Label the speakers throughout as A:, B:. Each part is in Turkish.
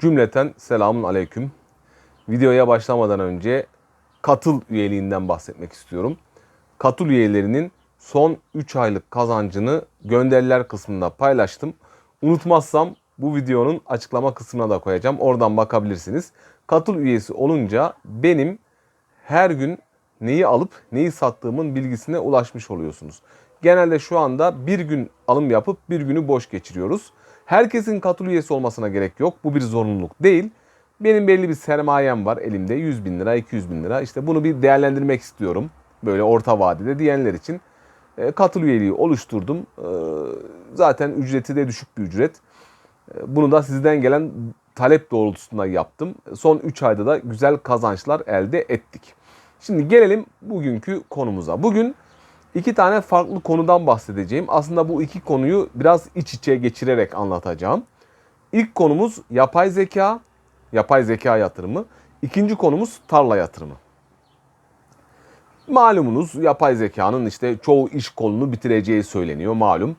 A: Cümleten selamun aleyküm. Videoya başlamadan önce katıl üyeliğinden bahsetmek istiyorum. Katıl üyelerinin son 3 aylık kazancını gönderiler kısmında paylaştım. Unutmazsam bu videonun açıklama kısmına da koyacağım. Oradan bakabilirsiniz. Katıl üyesi olunca benim her gün neyi alıp neyi sattığımın bilgisine ulaşmış oluyorsunuz. Genelde şu anda bir gün alım yapıp bir günü boş geçiriyoruz. Herkesin katıl üyesi olmasına gerek yok. Bu bir zorunluluk değil. Benim belli bir sermayem var elimde 100 bin lira 200 bin lira. İşte bunu bir değerlendirmek istiyorum. Böyle orta vadede diyenler için e, katıl üyeliği oluşturdum. E, Zaten ücreti de düşük bir ücret. E, Bunu da sizden gelen talep doğrultusunda yaptım. Son 3 ayda da güzel kazançlar elde ettik. Şimdi gelelim bugünkü konumuza. Bugün iki tane farklı konudan bahsedeceğim. Aslında bu iki konuyu biraz iç içe geçirerek anlatacağım. İlk konumuz yapay zeka, yapay zeka yatırımı. İkinci konumuz tarla yatırımı. Malumunuz yapay zekanın işte çoğu iş kolunu bitireceği söyleniyor malum.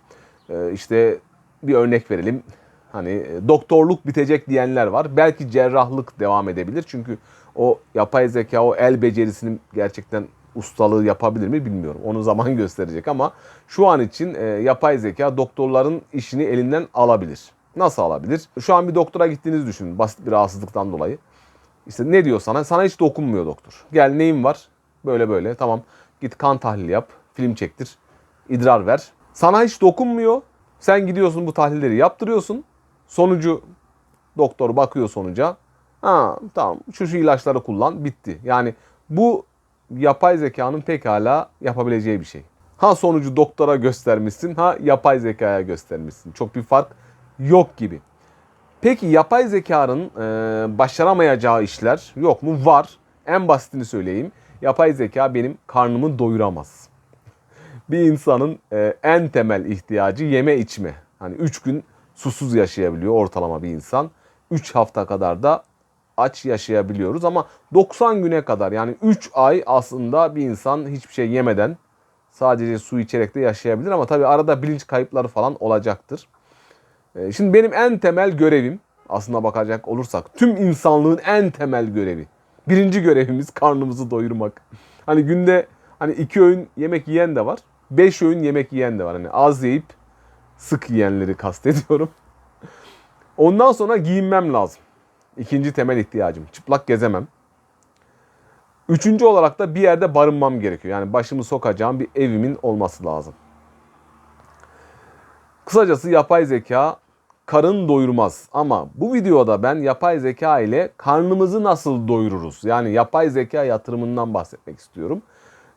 A: Ee, işte bir örnek verelim. Hani e, doktorluk bitecek diyenler var. Belki cerrahlık devam edebilir. Çünkü o yapay zeka o el becerisinin gerçekten ustalığı yapabilir mi bilmiyorum. Onu zaman gösterecek ama şu an için e, yapay zeka doktorların işini elinden alabilir. Nasıl alabilir? Şu an bir doktora gittiğinizi düşünün basit bir rahatsızlıktan dolayı. İşte ne diyor sana? Sana hiç dokunmuyor doktor. Gel neyin var? Böyle böyle tamam git kan tahlili yap, film çektir, idrar ver. Sana hiç dokunmuyor. Sen gidiyorsun bu tahlilleri yaptırıyorsun. Sonucu doktor bakıyor sonuca. Ha tamam şu şu ilaçları kullan bitti. Yani bu yapay zekanın pekala yapabileceği bir şey. Ha sonucu doktora göstermişsin ha yapay zekaya göstermişsin. Çok bir fark yok gibi. Peki yapay zekanın e, başaramayacağı işler yok mu? Var. En basitini söyleyeyim. Yapay zeka benim karnımı doyuramaz. Bir insanın e, en temel ihtiyacı yeme içme. Hani 3 gün susuz yaşayabiliyor ortalama bir insan. 3 hafta kadar da aç yaşayabiliyoruz ama 90 güne kadar yani 3 ay aslında bir insan hiçbir şey yemeden sadece su içerek de yaşayabilir ama tabii arada bilinç kayıpları falan olacaktır. Ee, Şimdi benim en temel görevim aslında bakacak olursak tüm insanlığın en temel görevi. Birinci görevimiz karnımızı doyurmak. Hani günde hani iki öğün yemek yiyen de var. Beş öğün yemek yiyen de var. Hani az yiyip sık yiyenleri kastediyorum. Ondan sonra giyinmem lazım. İkinci temel ihtiyacım. Çıplak gezemem. Üçüncü olarak da bir yerde barınmam gerekiyor. Yani başımı sokacağım bir evimin olması lazım. Kısacası yapay zeka karın doyurmaz. Ama bu videoda ben yapay zeka ile karnımızı nasıl doyururuz? Yani yapay zeka yatırımından bahsetmek istiyorum.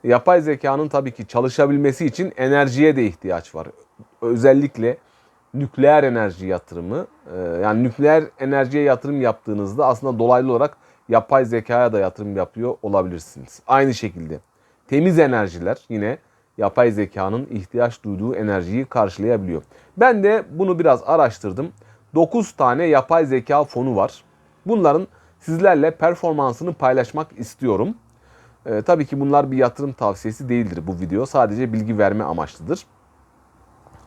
A: Yapay zekanın tabii ki çalışabilmesi için enerjiye de ihtiyaç var. Özellikle nükleer enerji yatırımı. e, Yani nükleer enerjiye yatırım yaptığınızda aslında dolaylı olarak yapay zekaya da yatırım yapıyor olabilirsiniz. Aynı şekilde temiz enerjiler yine yapay zekanın ihtiyaç duyduğu enerjiyi karşılayabiliyor. Ben de bunu biraz araştırdım. 9 tane yapay zeka fonu var. Bunların sizlerle performansını paylaşmak istiyorum. Ee, tabii ki bunlar bir yatırım tavsiyesi değildir bu video. Sadece bilgi verme amaçlıdır.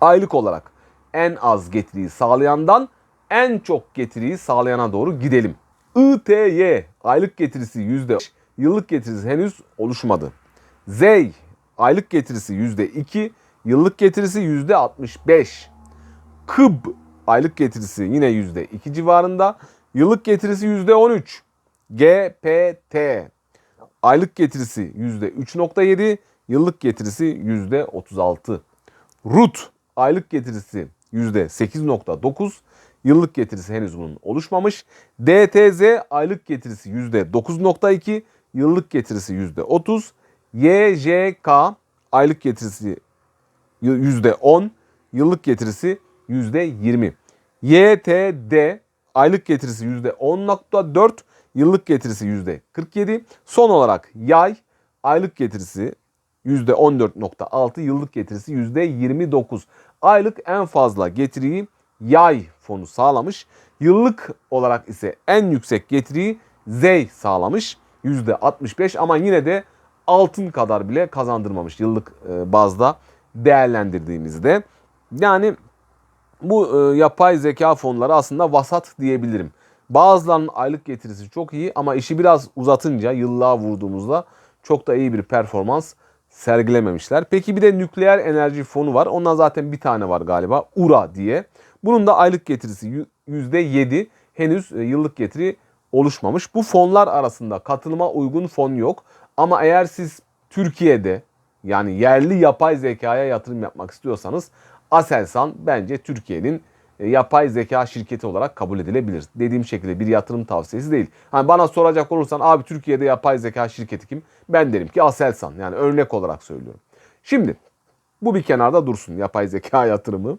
A: Aylık olarak en az getiriyi sağlayandan en çok getiriyi sağlayana doğru gidelim. ITY aylık getirisi %5, yıllık getirisi henüz oluşmadı. ZEY aylık getirisi %2, yıllık getirisi %65. KIB aylık getirisi yine %2 civarında, yıllık getirisi %13. GPT aylık getirisi %3.7, yıllık getirisi %36. RUT aylık getirisi %8.9, yıllık getirisi henüz bunun oluşmamış. DTZ aylık getirisi %9.2, yıllık getirisi %30. YJK aylık getirisi %10, yıllık getirisi %20. YTD aylık getirisi %10.4, yıllık getirisi %47. Son olarak yay aylık getirisi %14.6, yıllık getirisi %29. Aylık en fazla getiriyi yay fonu sağlamış. Yıllık olarak ise en yüksek getiriyi zey sağlamış. %65 ama yine de altın kadar bile kazandırmamış yıllık e, bazda değerlendirdiğimizde. Yani bu e, yapay zeka fonları aslında vasat diyebilirim. Bazılarının aylık getirisi çok iyi ama işi biraz uzatınca yıllığa vurduğumuzda çok da iyi bir performans sergilememişler. Peki bir de nükleer enerji fonu var. Ondan zaten bir tane var galiba. URA diye. Bunun da aylık getirisi %7. Henüz e, yıllık getiri oluşmamış. Bu fonlar arasında katılıma uygun fon yok. Ama eğer siz Türkiye'de yani yerli yapay zekaya yatırım yapmak istiyorsanız Aselsan bence Türkiye'nin yapay zeka şirketi olarak kabul edilebilir. Dediğim şekilde bir yatırım tavsiyesi değil. Hani bana soracak olursan abi Türkiye'de yapay zeka şirketi kim? Ben derim ki Aselsan. Yani örnek olarak söylüyorum. Şimdi bu bir kenarda dursun yapay zeka yatırımı.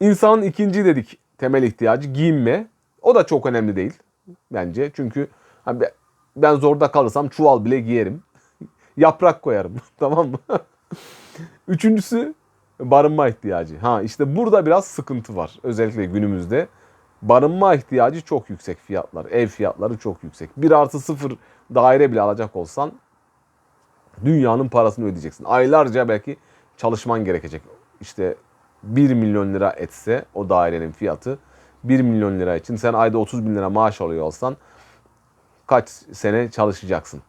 A: İnsanın ikinci dedik temel ihtiyacı giyinme. O da çok önemli değil bence. Çünkü hani ben zorda kalırsam çuval bile giyerim. Yaprak koyarım. tamam mı? Üçüncüsü barınma ihtiyacı. Ha işte burada biraz sıkıntı var. Özellikle günümüzde. Barınma ihtiyacı çok yüksek fiyatlar. Ev fiyatları çok yüksek. 1 artı 0 daire bile alacak olsan dünyanın parasını ödeyeceksin. Aylarca belki çalışman gerekecek. İşte 1 milyon lira etse o dairenin fiyatı 1 milyon lira için sen ayda 30 bin lira maaş alıyor olsan kaç sene çalışacaksın?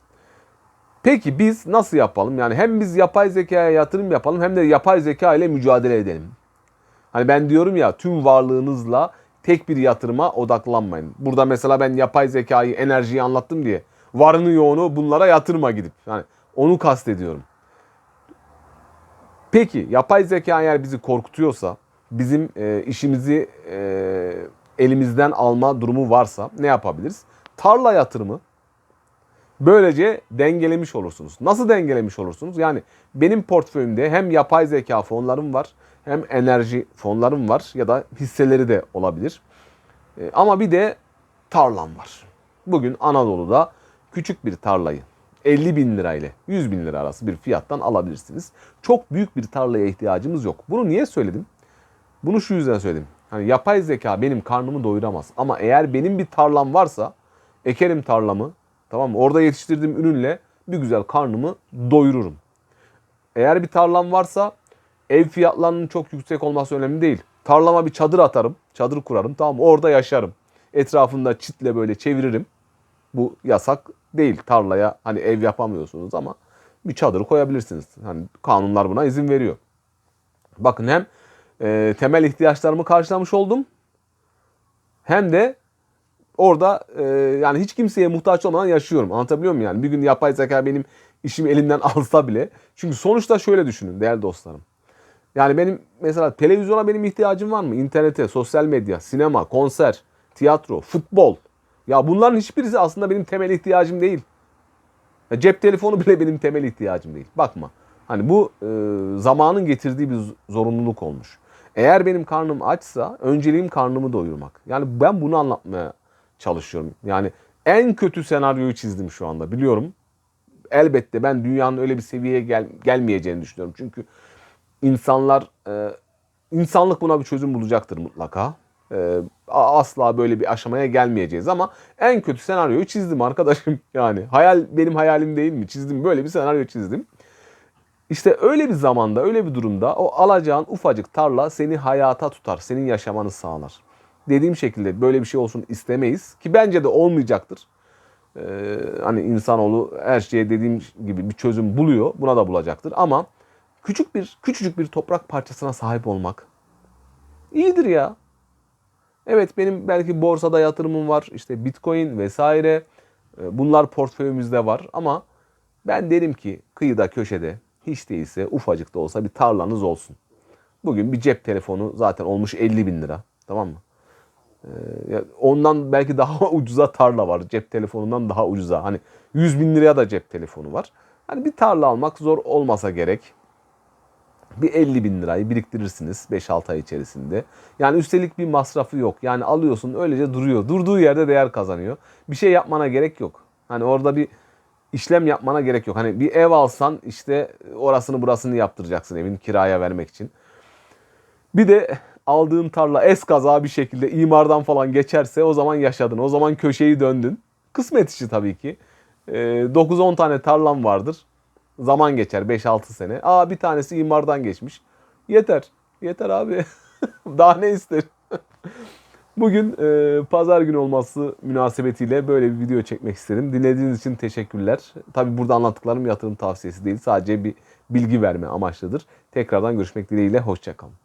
A: Peki biz nasıl yapalım? Yani hem biz yapay zekaya yatırım yapalım hem de yapay zeka ile mücadele edelim. Hani ben diyorum ya tüm varlığınızla tek bir yatırıma odaklanmayın. Burada mesela ben yapay zekayı, enerjiyi anlattım diye varını yoğunu bunlara yatırma gidip. Yani onu kastediyorum. Peki yapay zeka eğer bizi korkutuyorsa, bizim e, işimizi e, elimizden alma durumu varsa ne yapabiliriz? Tarla yatırımı Böylece dengelemiş olursunuz. Nasıl dengelemiş olursunuz? Yani benim portföyümde hem yapay zeka fonlarım var hem enerji fonlarım var ya da hisseleri de olabilir. E, ama bir de tarlam var. Bugün Anadolu'da küçük bir tarlayı 50 bin lira ile 100 bin lira arası bir fiyattan alabilirsiniz. Çok büyük bir tarlaya ihtiyacımız yok. Bunu niye söyledim? Bunu şu yüzden söyledim. Hani yapay zeka benim karnımı doyuramaz. Ama eğer benim bir tarlam varsa ekerim tarlamı, Tamam mı? Orada yetiştirdiğim ürünle bir güzel karnımı doyururum. Eğer bir tarlam varsa ev fiyatlarının çok yüksek olması önemli değil. Tarlama bir çadır atarım. Çadır kurarım. Tamam mı? Orada yaşarım. Etrafında çitle böyle çeviririm. Bu yasak değil. Tarlaya hani ev yapamıyorsunuz ama bir çadır koyabilirsiniz. Hani kanunlar buna izin veriyor. Bakın hem e, temel ihtiyaçlarımı karşılamış oldum. Hem de orada e, yani hiç kimseye muhtaç olmadan yaşıyorum. Anlatabiliyor muyum yani? Bir gün yapay zeka benim işimi elimden alsa bile. Çünkü sonuçta şöyle düşünün değerli dostlarım. Yani benim mesela televizyona benim ihtiyacım var mı? İnternete, sosyal medya, sinema, konser, tiyatro, futbol. Ya bunların hiçbirisi aslında benim temel ihtiyacım değil. Ya cep telefonu bile benim temel ihtiyacım değil. Bakma. Hani bu e, zamanın getirdiği bir zorunluluk olmuş. Eğer benim karnım açsa önceliğim karnımı doyurmak. Yani ben bunu anlatmaya çalışıyorum. Yani en kötü senaryoyu çizdim şu anda biliyorum. Elbette ben dünyanın öyle bir seviyeye gel, gelmeyeceğini düşünüyorum. Çünkü insanlar, e, insanlık buna bir çözüm bulacaktır mutlaka. E, asla böyle bir aşamaya gelmeyeceğiz ama en kötü senaryoyu çizdim arkadaşım. Yani hayal benim hayalim değil mi? Çizdim böyle bir senaryo çizdim. İşte öyle bir zamanda, öyle bir durumda o alacağın ufacık tarla seni hayata tutar, senin yaşamanı sağlar dediğim şekilde böyle bir şey olsun istemeyiz. Ki bence de olmayacaktır. Ee, hani insanoğlu her şeye dediğim gibi bir çözüm buluyor. Buna da bulacaktır. Ama küçük bir küçücük bir toprak parçasına sahip olmak iyidir ya. Evet benim belki borsada yatırımım var. işte bitcoin vesaire. Ee, bunlar portföyümüzde var ama ben derim ki kıyıda köşede hiç değilse ufacık da olsa bir tarlanız olsun. Bugün bir cep telefonu zaten olmuş 50 bin lira. Tamam mı? Ee, ondan belki daha ucuza tarla var. Cep telefonundan daha ucuza. Hani 100 bin liraya da cep telefonu var. Hani bir tarla almak zor olmasa gerek. Bir 50 bin lirayı biriktirirsiniz 5-6 ay içerisinde. Yani üstelik bir masrafı yok. Yani alıyorsun öylece duruyor. Durduğu yerde değer kazanıyor. Bir şey yapmana gerek yok. Hani orada bir işlem yapmana gerek yok. Hani bir ev alsan işte orasını burasını yaptıracaksın evin kiraya vermek için. Bir de aldığın tarla es kaza bir şekilde imardan falan geçerse o zaman yaşadın. O zaman köşeyi döndün. Kısmet işi tabii ki. E, ee, 9-10 tane tarlam vardır. Zaman geçer 5-6 sene. Aa bir tanesi imardan geçmiş. Yeter. Yeter abi. Daha ne ister? Bugün e, pazar günü olması münasebetiyle böyle bir video çekmek istedim. Dinlediğiniz için teşekkürler. Tabi burada anlattıklarım yatırım tavsiyesi değil. Sadece bir bilgi verme amaçlıdır. Tekrardan görüşmek dileğiyle. Hoşçakalın.